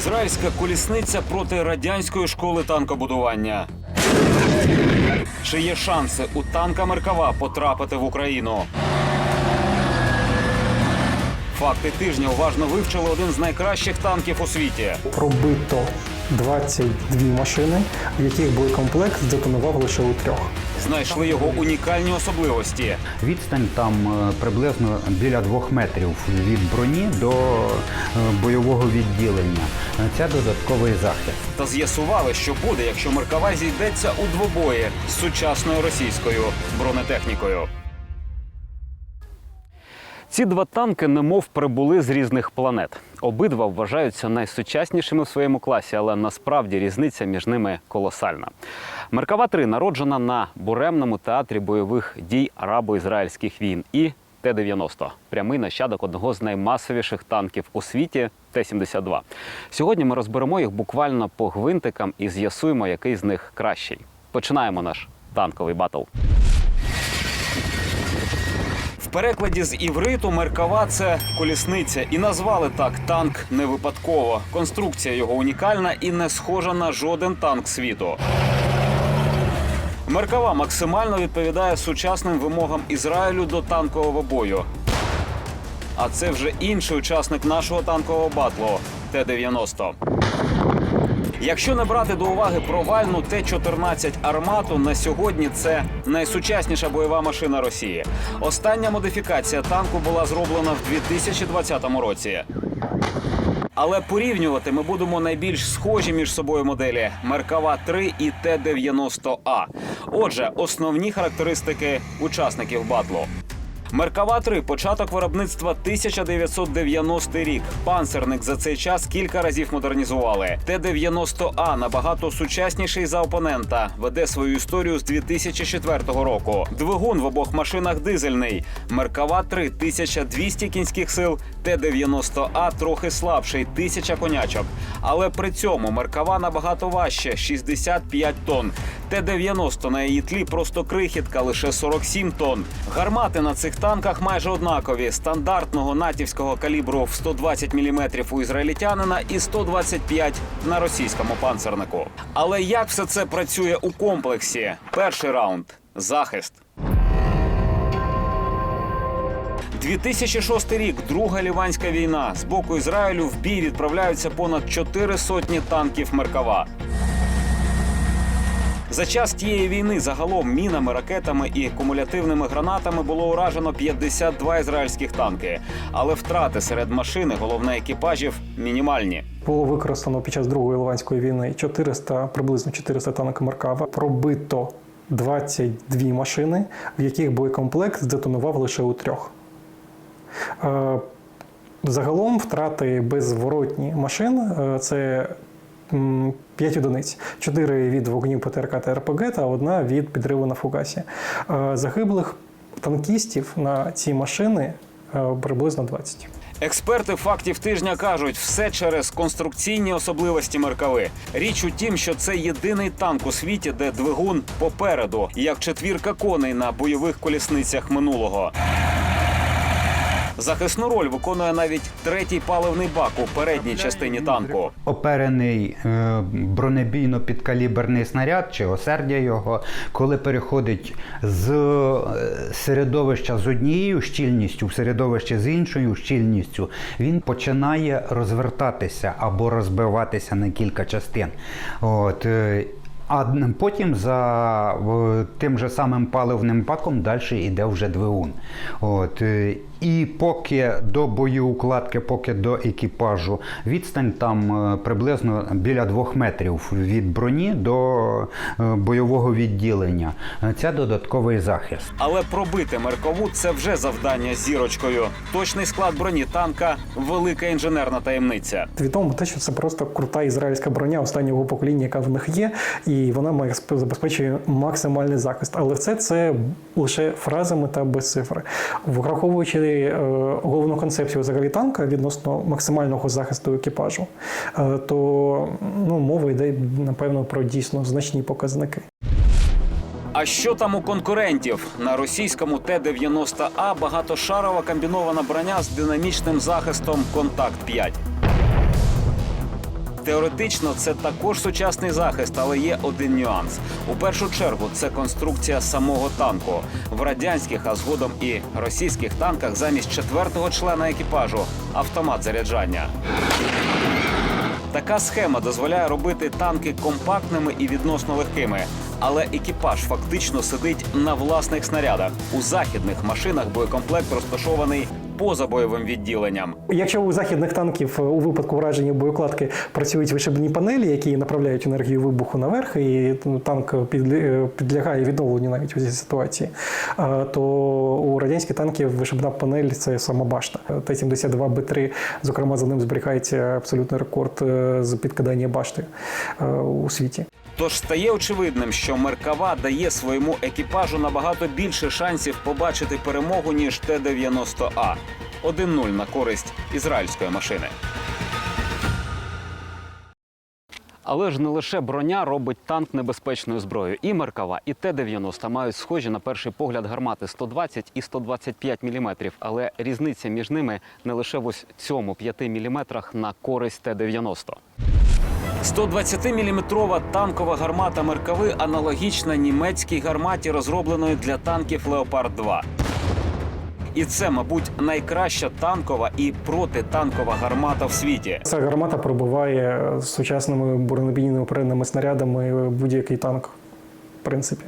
Ізраїльська колісниця проти радянської школи танкобудування. Чи є шанси у танка Меркава потрапити в Україну? Факти тижня уважно вивчили один з найкращих танків у світі. Пробито 22 машини, в яких боєкомплект здетонував лише у трьох. Знайшли його унікальні особливості. Відстань там е, приблизно біля двох метрів від броні до е, бойового відділення. Е, Це додатковий захист. Та з'ясували, що буде, якщо Меркава зійдеться у двобої з сучасною російською бронетехнікою. Ці два танки немов прибули з різних планет. Обидва вважаються найсучаснішими в своєму класі, але насправді різниця між ними колосальна. Меркава 3 народжена на буремному театрі бойових дій арабо-ізраїльських війн і Т-90 прямий нащадок одного з наймасовіших танків у світі Т-72. Сьогодні ми розберемо їх буквально по гвинтикам і з'ясуємо, який з них кращий. Починаємо наш танковий батл. Перекладі з івриту Меркава це колісниця, і назвали так танк не випадково. Конструкція його унікальна і не схожа на жоден танк світу. Меркава максимально відповідає сучасним вимогам Ізраїлю до танкового бою. А це вже інший учасник нашого танкового батлу Т-90. Якщо не брати до уваги провальну Т-14 армату, на сьогодні це найсучасніша бойова машина Росії. Остання модифікація танку була зроблена в 2020 році. Але порівнювати ми будемо найбільш схожі між собою моделі Меркава 3 і Т-90А. Отже, основні характеристики учасників батлу. Меркава 3 початок виробництва 1990 рік. Панцерник за цей час кілька разів модернізували. Т-90А набагато сучасніший за опонента. Веде свою історію з 2004 року. Двигун в обох машинах дизельний. Меркава 3 1200 кінських сил. Т-90А трохи слабший 1000 конячок. Але при цьому Меркава набагато важче 65 тонн. Т-90 на її тлі просто крихітка, лише 47 тонн. Гармати на цих танках майже однакові. Стандартного натівського калібру в 120 мм у ізраїльтянина і 125 на російському панцернику. Але як все це працює у комплексі? Перший раунд захист. 2006 рік, друга ліванська війна. З боку Ізраїлю в бій відправляються понад чотири сотні танків Меркава. За час тієї війни загалом мінами, ракетами і кумулятивними гранатами було уражено 52 ізраїльських танки. Але втрати серед машини, головне екіпажів, мінімальні. Було використано під час Другої Ливанської війни 400, приблизно 400 танків Меркава. Пробито 22 машини, в яких боєкомплект здетонував лише у трьох. Е, Загалом втрати беззворотні машин е, це 5 одиниць, 4 від вогнів ПТРК та РПГ та одна від підриву на фугасі. Е, Загиблих танкістів на ці машини е, приблизно 20. Експерти фактів тижня кажуть, все через конструкційні особливості Меркави. Річ у тім, що це єдиний танк у світі, де двигун попереду, як четвірка коней на бойових колісницях минулого. Захисну роль виконує навіть третій паливний бак у передній частині танку. Оперений е, бронебійно-підкаліберний снаряд чи осердя його, коли переходить з е, середовища з однією щільністю в середовище з іншою щільністю, він починає розвертатися або розбиватися на кілька частин. От, е, а потім за тим же самим паливним баком далі йде вже двигун. От, е, і поки до боєукладки, поки до екіпажу, відстань там е, приблизно біля двох метрів від броні до е, бойового відділення. Це додатковий захист. Але пробити Меркову це вже завдання з зірочкою. Точний склад броні танка велика інженерна таємниця. Відомо те, що це просто крута ізраїльська броня останнього покоління, яка в них є, і вона має сп- забезпечує максимальний захист. Але це, це лише фразами та без цифр. Враховуючи е, головну концепцію взагалі танка відносно максимального захисту екіпажу, е, то ну, мова йде напевно про дійсно значні показники. А що там у конкурентів? На російському Т-90А багатошарова комбінована броня з динамічним захистом Контакт 5. Теоретично це також сучасний захист, але є один нюанс. У першу чергу це конструкція самого танку. В радянських, а згодом і російських танках замість четвертого члена екіпажу автомат заряджання. Така схема дозволяє робити танки компактними і відносно легкими. Але екіпаж фактично сидить на власних снарядах. У західних машинах боєкомплект розташований поза бойовим відділенням. Якщо у західних танків е, у випадку враження боєкладки працюють вишибні панелі, які направляють енергію вибуху наверх, і ну, танк е, підлягає відновленню навіть у цій ситуації, е, то у радянських танків вишибна панель це сама башта. Т-72Б3, зокрема, за ним зберігається абсолютний рекорд з підкидання башти у світі. Тож стає очевидним, що Меркава дає своєму екіпажу набагато більше шансів побачити перемогу ніж Т-90А. 1-0 на користь ізраїльської машини. Але ж не лише броня робить танк небезпечною зброєю. І Меркава, і Т-90 мають схожі на перший погляд гармати 120 і 125 мм. Але різниця між ними не лише в ось цьому 5 мм на користь Т-90. 120-мм танкова гармата Меркави аналогічна німецькій гарматі, розробленої для танків Леопард 2. І це, мабуть, найкраща танкова і протитанкова гармата в світі. Ця гармата пробиває сучасними бронебійними передними снарядами будь-який танк, в принципі.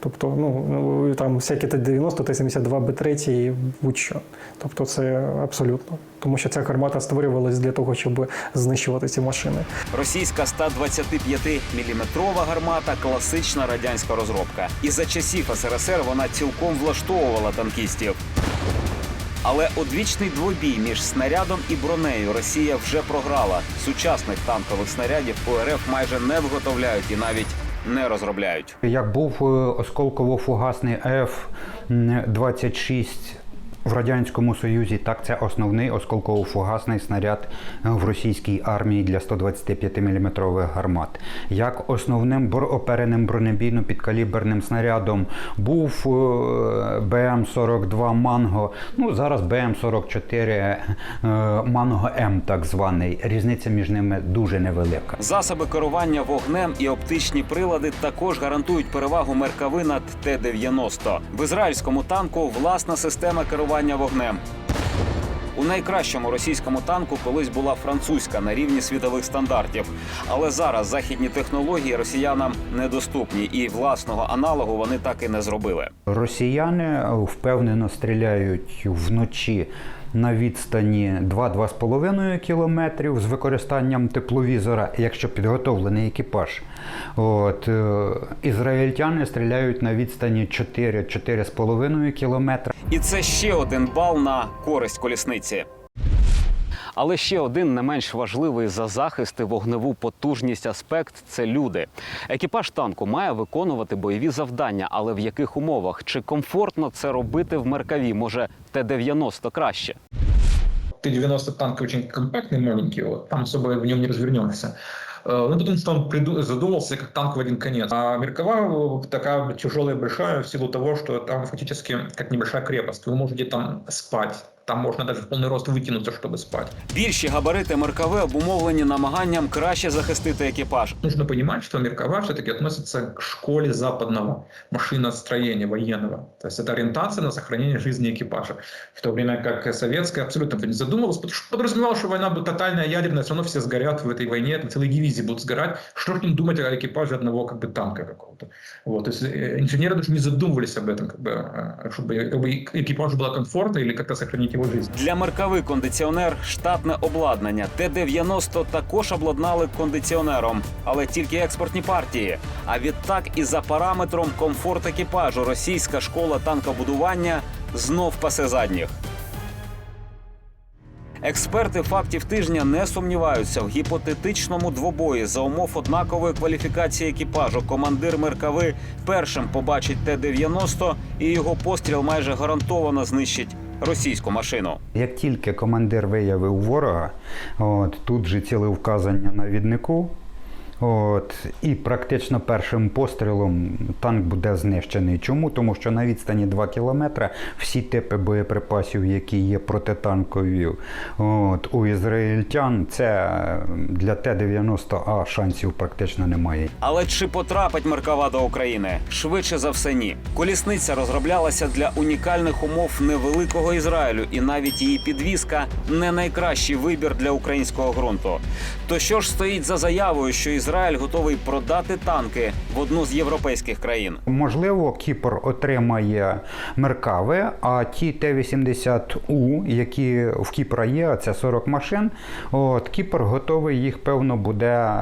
Тобто, ну, ну, там всякі Т-90, Т-72, Б3, будь-що. Тобто це абсолютно. Тому що ця гармата створювалась для того, щоб знищувати ці машини. Російська 125-мм гармата класична радянська розробка. І за часів СРСР вона цілком влаштовувала танкістів. Але одвічний двобій між снарядом і бронею Росія вже програла. Сучасних танкових снарядів у РФ майже не виготовляють і навіть не розробляють. Як був е, осколково-фугасний F-26 в Радянському Союзі, так це основний осколково-фугасний снаряд в російській армії для 125-мм гармат. Як основним опереним бронебійно-підкаліберним снарядом був е, БМ-42 Манго, ну зараз БМ-44 е, Манго М так званий. Різниця між ними дуже невелика. Засоби керування вогнем і оптичні прилади також гарантують перевагу Меркави над Т-90. В ізраїльському танку власна система керування вогнем. У найкращому російському танку колись була французька на рівні світових стандартів. Але зараз західні технології росіянам недоступні, і власного аналогу вони так і не зробили. Росіяни впевнено стріляють вночі на відстані 2-2,5 кілометрів з використанням тепловізора, якщо підготовлений екіпаж. От, е, ізраїльтяни стріляють на відстані 4-4,5 кілометра. І це ще один бал на користь колісниці. Але ще один не менш важливий за захист і вогневу потужність аспект це люди. Екіпаж танку має виконувати бойові завдання, але в яких умовах? Чи комфортно це робити в Меркаві? Може, Т-90 краще? Т-90 танк очень компактный, маленький, вот, там особо в нем не развернешься. Э, Ну, потому что он приду- задумался как танк в один конец. А Меркава э, такая тяжелая, большая в силу того, что там фактически как небольшая крепость. Вы можете там спать. Там можно даже в полный рост вытянуться, чтобы спать. Більші габарити Меркави обумовлені намаганням краще захистити екіпаж. Нужно понимать, что Меркава все-таки относится к школе западного машиностроения военного. То есть это ориентация на сохранение жизни экипажа. В то время как советская абсолютно не задумывалась, потому что подразумевала, что война будет тотальная, ядерная, все равно все сгорят в этой войне, там целые дивизии будут сгорать. Что ж там думать о экипаже одного как бы танка какого-то. Вот, то есть э, инженеры даже не задумывались об этом, как бы, э, чтобы, чтобы экипажу было комфортно или как-то сохранить его жизнь. Для Меркави кондиціонер штатне обладнання. Т-90 також обладнали кондиціонером, але тільки експортні партії. А відтак і за параметром комфорт екіпажу російська школа танкобудування знов пасе задніх. Експерти фактів тижня не сумніваються в гіпотетичному двобої за умов однакової кваліфікації екіпажу. Командир Меркави першим побачить Т-90 і його постріл майже гарантовано знищить російську машину. Як тільки командир виявив ворога, от, тут же ціле вказання на віднику. От, і практично першим пострілом танк буде знищений. Чому? Тому що на відстані 2 кілометри всі типи боєприпасів, які є протитанкові от, у ізраїльтян, це для Т-90А шансів практично немає. Але чи потрапить Меркава до України? Швидше за все, ні. Колісниця розроблялася для унікальних умов невеликого Ізраїлю, і навіть її підвізка не найкращий вибір для українського ґрунту. То що ж стоїть за заявою, що Ізраїль готовий продати танки в одну з європейських країн? Можливо, Кіпр отримає Меркави, а ті Т-80У, які в Кіпра є, це 40 машин. От Кіпр готовий їх, певно, буде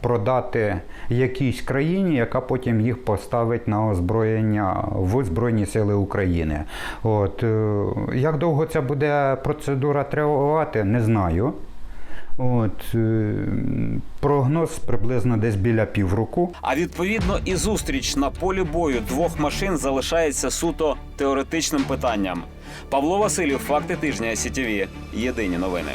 продати якійсь країні, яка потім їх поставить на озброєння в Збройні Сили України. От е, як довго ця буде процедура тривати, не знаю. От е, прогноз приблизно десь біля півроку. А відповідно і зустріч на полі бою двох машин залишається суто теоретичним питанням. Павло Васильєв, факти тижня СІТІВІ. Єдині новини.